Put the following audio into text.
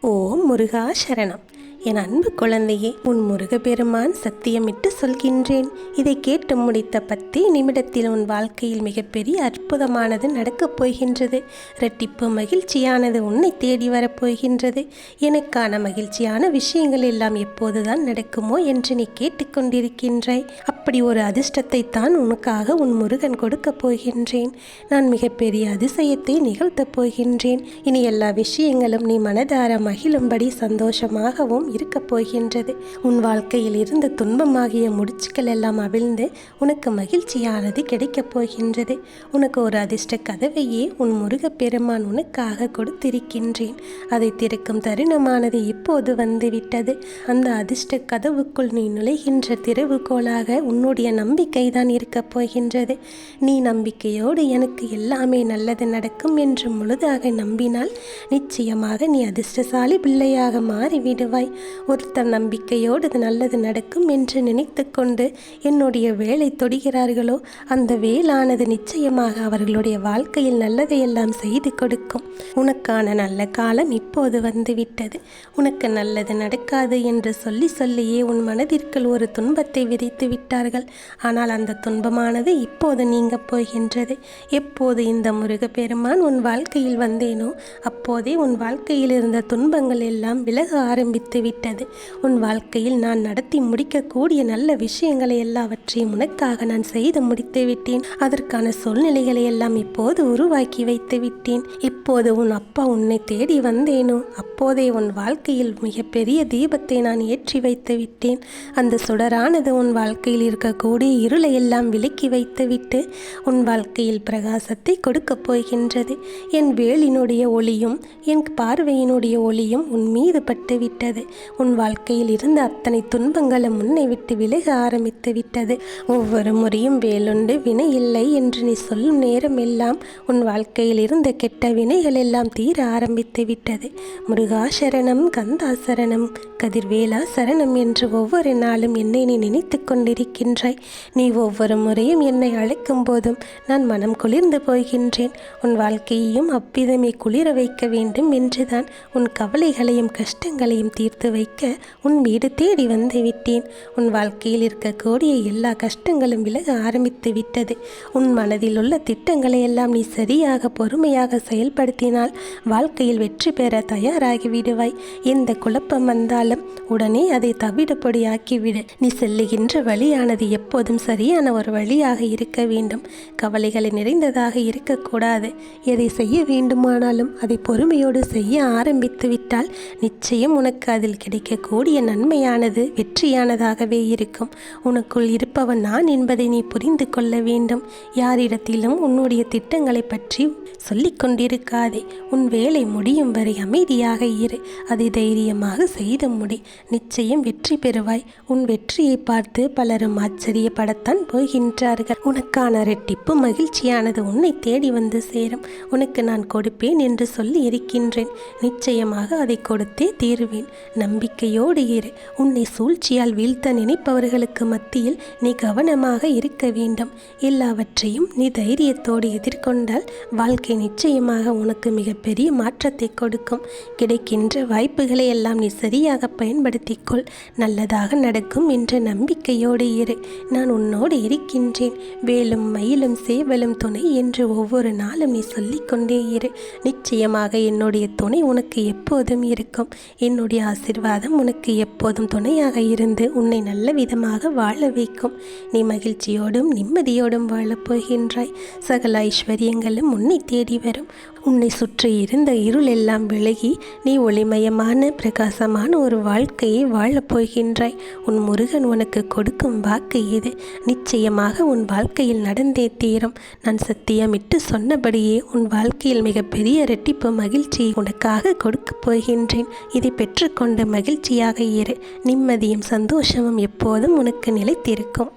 ஓம் முருகா சரணம். என் அன்பு குழந்தையே உன் முருகப்பெருமான் சத்தியமிட்டு சொல்கின்றேன். இதை கேட்டு முடித்த பத்தே நிமிடத்தில் உன் வாழ்க்கையில் மிகப்பெரிய அற்புதமானது நடக்கப் போகின்றது. இரட்டிப்பு மகிழ்ச்சியானது உன்னை தேடி வரப்போகின்றது எனக்கான மகிழ்ச்சியான விஷயங்கள் எல்லாம் எப்போதுதான் நடக்குமோ என்று நீ கேட்டுக்கொண்டிருக்கின்றாய் அப்படி ஒரு அதிர்ஷ்டத்தை தான் உனக்காக உன் முருகன் கொடுக்கப் போகின்றேன். நான் மிகப்பெரிய அதிசயத்தை நிகழ்த்தப் போகின்றேன். இனி எல்லா விஷயங்களும் நீ மனதார மகிழும்படி சந்தோஷமாகவும் இருக்கப் போகின்றது. உன் வாழ்க்கையில் இருந்த துன்பமாகிய முடிச்சுக்கள் எல்லாம் அவிழ்ந்து உனக்கு மகிழ்ச்சியானது கிடைக்கப் போகின்றது. உனக்கு ஒரு அதிர்ஷ்ட கதவையே உன் முருகப்பெருமான் உனக்காக கொடுத்திருக்கின்றேன். அதை திறக்கும் தருணமானது இப்போது வந்துவிட்டது. அந்த அதிர்ஷ்ட கதவுக்குள் நீ நுழைகின்ற திறவுகோலாக உன்னுடைய நம்பிக்கை தான் இருக்கப் போகின்றது. நீ நம்பிக்கையோடு எனக்கு எல்லாமே நல்லது நடக்கும் என்று முழுதாக நம்பினால் நிச்சயமாக நீ அதிர்ஷ்டசாலி பிள்ளையாக மாறிவிடுவாய். ஒருத்தர் நம்பிக்கையோடு இது நல்லது நடக்கும் என்று நினைத்து கொண்டு என்னுடைய வேலை தொடுகிறார்களோ அந்த வேலானது நிச்சயமாக அவர்களுடைய வாழ்க்கையில் நல்லதையெல்லாம் செய்து கொடுக்கும். உனக்கான நல்ல காலம் இப்போது வந்துவிட்டது. உனக்கு நல்லது நடக்காது என்று சொல்லி சொல்லியே உன் மனதிற்குள் ஒரு துன்பத்தை விதைத்து விட்டார்கள். ஆனால் அந்த துன்பமானது இப்போது நீங்க போகின்றது. எப்போது இந்த முருகப்பெருமான் உன் வாழ்க்கையில் வந்தேனோ அப்போதே உன் வாழ்க்கையில் இருந்த துன்பங்கள் எல்லாம் விலக ஆரம்பித்து விட்டது. உன் வாழ்க்கையில் நான் நடத்தி முடிக்கக்கூடிய நல்ல விஷயங்களை எல்லாவற்றையும் உனக்காக நான் செய்து முடித்து விட்டேன். அதற்கான சூழ்நிலைகளை எல்லாம் இப்போது உருவாக்கி வைத்து விட்டேன். இப்போது உன் அப்பா உன்னை தேடி வந்தேனோ? அப்போதே உன் வாழ்க்கையில் மிகப்பெரிய தீபத்தை நான் ஏற்றி வைத்து விட்டேன். அந்த சுடரானது உன் வாழ்க்கையில் இருக்கக்கூடிய இருளை எல்லாம் விலக்கி வைத்துவிட்டு உன் வாழ்க்கையில் பிரகாசத்தை கொடுக்கப் போகின்றது. என் வேலினுடைய ஒளியும் என் பார்வையினுடைய ஒளியும் உன் மீது பட்டு விட்டது. உன் வாழ்க்கையில் இருந்த அத்தனை துன்பங்களும் உன்னை விட்டு விலக ஆரம்பித்து விட்டது. ஒவ்வொரு முறையும் வேலுண்டு வினை இல்லை என்று நீ சொல்லும் நேரம் எல்லாம் உன் வாழ்க்கையில் இருந்த கெட்ட வினைகள் எல்லாம் தீர ஆரம்பித்து விட்டது. முருகாசரணம் கந்தாசரணம் கதிர்வேலா சரணம் என்று ஒவ்வொரு நாளும் என்னை நீ நினைத்து கொண்டிருக்கின்றாய். நீ ஒவ்வொரு முறையும் என்னை அழைக்கும் போதும் நான் மனம் குளிர்ந்து போகின்றேன். உன் வாழ்க்கையையும் அவ்விதமே குளிர வைக்க வேண்டும் என்றுதான் உன் கவலைகளையும் கஷ்டங்களையும் தீர்த்து வைக்க உன் வீடு தேடி வந்து விட்டேன். உன் வாழ்க்கையில் இருக்கக்கூடிய எல்லா கஷ்டங்களும் விலக ஆரம்பித்து விட்டது. உன் மனதில் உள்ள திட்டங்களை எல்லாம் நீ சரியாக பொறுமையாக செயல்படுத்தினால் வாழ்க்கையில் வெற்றி பெற தயாராகி விடுவாய். எந்த குழப்பம் வந்தாலும் உடனே அதை தவிடுபடியாக்கிவிடு நீ செல்லுகின்ற வழியானது எப்போதும் சரியான ஒரு வழியாக இருக்க வேண்டும். கவலைகளை நிறைந்ததாக இருக்கக்கூடாது. எதை செய்ய வேண்டுமானாலும் அதை பொறுமையோடு செய்ய ஆரம்பித்து விட்டால் நிச்சயம் உனக்கு அதில் கிடைக்கக்கூடிய நன்மையானது வெற்றியானதாகவே இருக்கும். உனக்குள் இருப்பவன் நான் என்பதை நீ புரிந்து கொள்ள வேண்டும். யாரிடத்திலும் உன்னுடைய திட்டங்களை பற்றி சொல்லிக் கொண்டிருக்காதே. உன் வேலை முடியும் வரை அமைதியாக இரு. அதை தைரியமாக செய்து முடி. நிச்சயம் வெற்றி பெறுவாய். உன் வெற்றியை பார்த்து பலரும் ஆச்சரியப்படத்தான் போகின்றார்கள். உனக்கான ரெட்டிப்பு மகிழ்ச்சியானது உன்னை தேடி வந்து சேரும். உனக்கு நான் கொடுப்பேன் என்று சொல்லி இருக்கின்றேன். நிச்சயமாக அதை கொடுத்தே தீருவேன். நம்பிக்கையோடு இரு. உன்னை சூழ்ச்சியால் வீழ்த்த நினைப்பவர்களுக்கு மத்தியில் நீ கவனமாக இருக்க வேண்டும். எல்லாவற்றையும் நீ தைரியத்தோடு எதிர்கொண்டால் வாழ்க்கை நிச்சயமாக உனக்கு மிகப்பெரிய மாற்றத்தை கொடுக்கும். கிடைக்கின்ற வாய்ப்புகளை எல்லாம் நீ சரியாக பயன்படுத்திக்கொள். நல்லதாக நடக்கும் என்ற நம்பிக்கையோடு இரு. நான் உன்னோடு இருக்கின்றேன். வேலும் மயிலும் சேவலும் துணை என்று ஒவ்வொரு நாளும் நீ சொல்லிக்கொண்டே இரு. நிச்சயமாக என்னுடைய துணை உனக்கு எப்போதும் இருக்கும். என்னுடைய ஆசிர்வாதம் உனக்கு எப்போதும் துணையாக இருந்து உன்னை நல்ல விதமாக வாழ வைக்கும். நீ மகிழ்ச்சியோடும் நிம்மதியோடும் வாழப்போகின்றாய் சகல ஐஸ்வர்யங்களும் உன்னை தேடி வரும். உன்னை சுற்றி இருந்த இருள் எல்லாம் விலகி நீ ஒளிமயமான பிரகாசமான ஒரு வாழ்க்கையை வாழப்போகின்றாய் உன் முருகன் உனக்கு கொடுக்கும் வாக்கு இது நிச்சயமாக உன் வாழ்க்கையில் நடந்தே தீரும். நான் சத்தியமிட்டு சொன்னபடியே உன் வாழ்க்கையில் மிகப்பெரிய இரட்டிப்பு மகிழ்ச்சியை உனக்காக கொடுக்கப் போகின்றேன். இதை பெற்றுக்கொண்டு மகிழ்ச்சியாக இரு. நிம்மதியும் சந்தோஷமும் எப்போதும் உனக்கு நிலைத்திருக்கும்.